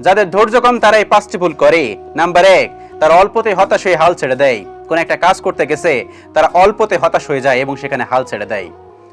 যাদের ধৈর্য কম, তারা এই পাঁচটি ভুল করে। নাম্বার এক, তারা অল্পতে হতাশ হয়ে হাল ছেড়ে দেয়। কোন একটা কাজ করতে গেছে, তারা অল্পতে হতাশ হয়ে যায় এবং সেখানে হাল ছেড়ে দেয়।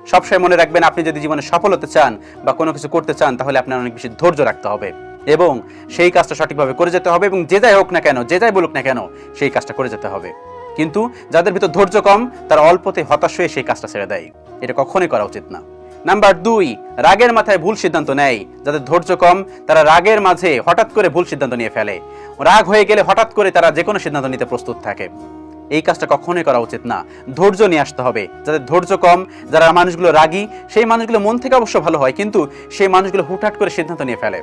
সবসময় মনে রাখবেন, আপনি যদি জীবনে সফল হতে চান বা কোনো কিছু করতে চান, তাহলে আপনার অনেক বেশি ধৈর্য রাখতে হবে। এবং সেই কাজটা সঠিকভাবে করে যেতে হবে এবং যে যাই হোক না কেন, যে যাই বলুক না কেন, সেই কাজটা করে যেতে হবে। কিন্তু যাদের ভিতর ধৈর্য কম, তারা অল্পতে হতাশ হয়ে সেই কাজটা ছেড়ে দেয়। এটা কখনোই করা উচিত না। নাম্বার দুই, রাগের মাথায় ভুল সিদ্ধান্ত নেয়। যাদের ধৈর্য কম, তারা রাগের মাঝে হঠাৎ করে ভুল সিদ্ধান্ত নিয়ে ফেলে। রাগ হয়ে গেলে হঠাৎ করে তারা যে কোনো সিদ্ধান্ত নিতে প্রস্তুত থাকে। এই কাজটা কখনোই করা উচিত না। ধৈর্য নিয়ে আসতে হবে। যাদের ধৈর্য কম, যারা মানুষগুলো রাগী, সেই মানুষগুলো মন থেকে অবশ্য ভালো হয়, কিন্তু সেই মানুষগুলো হুটহাট করে সিদ্ধান্ত নিয়ে ফেলে।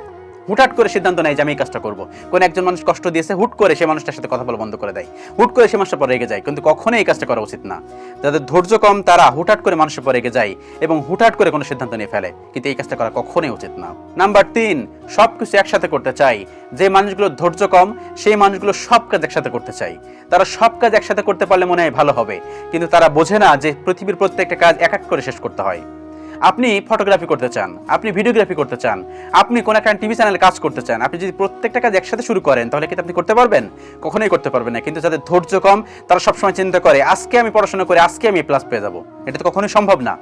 হুটহাট করে সিদ্ধান্ত নেয় যে আমি এই কাজটা করব। কোন একজন মানুষ কষ্ট দিয়েছে, হুট করে সে মানুষটার সাথে কথা বলা বন্ধ করে দেয়। হুট করে সে মানুষটা পরে যায়, কিন্তু কখনোই এই কাজটা করা উচিত না। যাদের ধৈর্য কম, তারা হুটহাট করে মানুষের পরে রেগে যায় এবং হুটহাট করে কোনো সিদ্ধান্ত নিয়ে ফেলে। কিন্তু এই কাজটা করা কখনোই উচিত না। নাম্বার তিন সব কিছু একসাথে করতে চাই। যে মানুষগুলো ধৈর্য কম, সেই মানুষগুলো সব কাজ একসাথে করতে চাই। তারা সব কাজ একসাথে করতে পারলে মনে হয় ভালো হবে, কিন্তু তারা বোঝে না যে পৃথিবীর প্রত্যেকটা কাজ এক এক করে শেষ করতে হয়। আপনি ফটোগ্রাফি করতে চান, আপনি ভিডিওগ্রাফি করতে চান, আপনি কোন একটা টিভি চ্যানেলে কাজ করতে চান, আপনি যদি প্রত্যেকটা কাজ একসাথে শুরু করেন, তাহলে কি আপনি করতে পারবেন? কখনোই করতে পারবেন না। কিন্তু যাদের ধৈর্য কম, তারা সবসময় চিন্তা করে, আজকে আমি পড়াশোনা করে, আজকে আমি প্লাস পেয়ে যাব। এটা তো কখনোই সম্ভব না।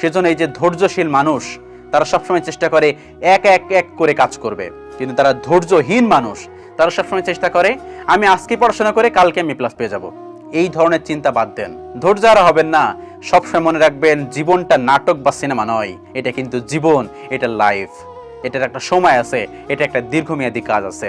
সেজন্য এই যে ধৈর্যশীল মানুষ, তারা সবসময় চেষ্টা করে এক এক এক করে কাজ করবে। কিন্তু তারা ধৈর্যহীন মানুষ, তারা সবসময় চেষ্টা করে, আমি আজকে পড়াশোনা করে, কালকে আমি প্লাস পেয়ে যাব। এই ধরনের চিন্তা বাদ দেন। ধৈর্য আর হবেন না। সবসময় মনে রাখবেন, জীবনটা নাটক বা সিনেমা নয়। এটা কিন্তু জীবন, এটা লাইফ এটার একটা সময় আছে, এটা একটা দীর্ঘমেয়াদী কাজ আছে।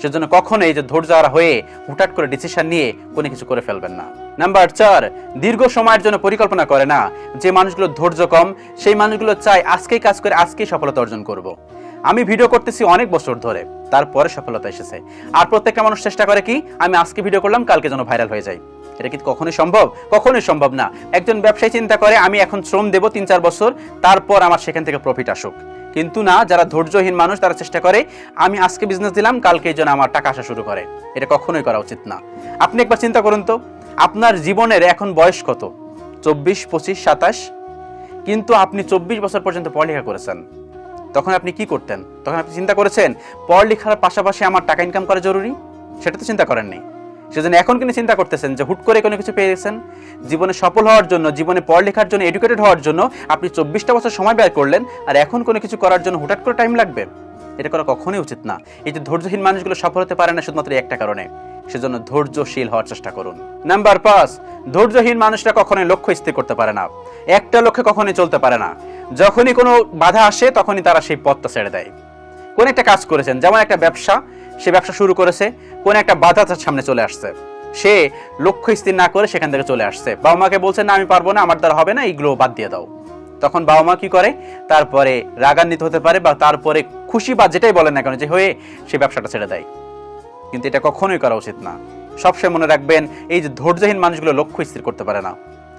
সেজন্য কখনো এই যে ধৈর্য হয়ে হুটহাট করে ডিসিশন নিয়ে কোনো কিছু করে ফেলবেন না। নাম্বার চার, দীর্ঘ সময়ের জন্য পরিকল্পনা করে না। যে মানুষগুলো ধৈর্য কম, সেই মানুষগুলো চায়, আজকেই কাজ করে, আজকেই সফলতা অর্জন করব। আমি ভিডিও করতেছি অনেক বছর ধরে, তারপরে সফলতা এসেছে। আর প্রত্যেকটা মানুষ চেষ্টা করে কি, আমি আজকে ভিডিও করলাম, কালকে যেন ভাইরাল হয়ে যায়। এটা কি কখনোই সম্ভব? কখনোই সম্ভব না। একজন ব্যবসায়ী চিন্তা করে, আমি এখন শ্রম দেব তিন চার বছর, তারপর আমার সেখান থেকে প্রফিট আসুক। কিন্তু না, যারা ধৈর্যহীন মানুষ, তারা চেষ্টা করে, আমি আজকে বিজনেস দিলাম, কালকে যেন আমার টাকা আসা শুরু করে। এটা কখনোই করা উচিত না। আপনি একবার চিন্তা করুন তো, আপনার জীবনের এখন বয়স কত? চব্বিশ, পঁচিশ, সাতাশ? কিন্তু আপনি চব্বিশ বছর পর্যন্ত পড়ালেখা করেছেন। তখন আপনি কি করতেন? তখন আপনি চিন্তা করেছেন, পড়ালেখার পাশাপাশি আমার টাকা ইনকাম করা জরুরি? সেটা তো চিন্তা করেননি। সেজন্য এখন কিন্তু চিন্তা করতেছেন যে হুট করে কোনো কিছু পেয়ে গেছেন জীবনে সফল হওয়ার জন্য, জীবনে পড়ালেখার জন্য এডুকেটেড হওয়ার জন্য আপনি চব্বিশটা বছর সময় ব্যয় করলেন, আর এখন কোনো কিছু করার জন্য হুটহাট করে টাইম লাগবে। এটা করা কখনোই উচিত না। এই যে ধৈর্যহীন মানুষগুলো সফল হতে পারে না শুধুমাত্র একটা কারণে। সেজন্য ধৈর্যশীল হওয়ার চেষ্টা করুন। নাম্বার পাঁচ, ধৈর্যহীন মানুষরা কখনোই লক্ষ্য স্থির করতে পারে না। একটা লক্ষ্যে কখনোই চলতে পারে না। যখনই কোনো বাধা আসে, তখনই তারা সেই পথটা ছেড়ে দেয়। কোন একটা কাজ করেছেন, যেমন একটা ব্যবসা সে ব্যবসা শুরু করেছে, কোন একটা বাধা তার সামনে চলে আসছে। সে লক্ষ্য স্থির না করে সেখান থেকে চলে আসছে। বাবা মাকে বলছে, না, আমি পারব না, আমার দ্বারা হবে না, এইগুলো বাদ দিয়ে দাও। তখন বাবা মা কি করে? তারপরে রাগান্বিত হতে পারে বা তারপরে খুশি বা যেটাই বলেন না কেন, যে হয়ে সে ব্যবসাটা ছেড়ে দেয়। কিন্তু এটা কখনোই করা উচিত না। সবসময় মনে রাখবেন, এই যে ধৈর্যহীন মানুষগুলো লক্ষ্য স্থির করতে পারে না।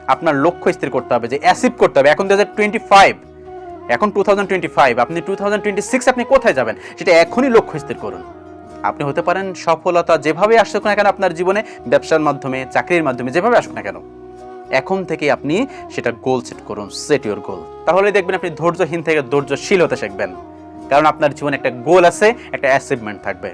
আপনার লক্ষ্য স্থির করতে হবে, যে অ্যাসিভ করতে হবে। এখন দু টোয়েন্টি ফাইভ এখন টু থাউজেন্ড টোয়েন্টি ফাইভ আপনি টু থাউজেন্ড টোয়েন্টি সিক্স আপনি কোথায় যাবেন? সেটা এখনই লক্ষ্য স্থির করুন। আপনি হতে পারেন সফলতা যেভাবে আসুক না কেন আপনার জীবনে, ব্যবসার মাধ্যমে, চাকরির মাধ্যমে, যেভাবে আসুক না কেন। এখন থেকে আপনি সেটা গোল সেট করুন সেট ইউর গোল তাহলে দেখবেন আপনি ধৈর্যহীন থেকে ধৈর্যশীল হতে শিখবেন। কারণ আপনার জীবনে একটা গোল আছে, একটা অ্যাচিভমেন্ট থাকবে।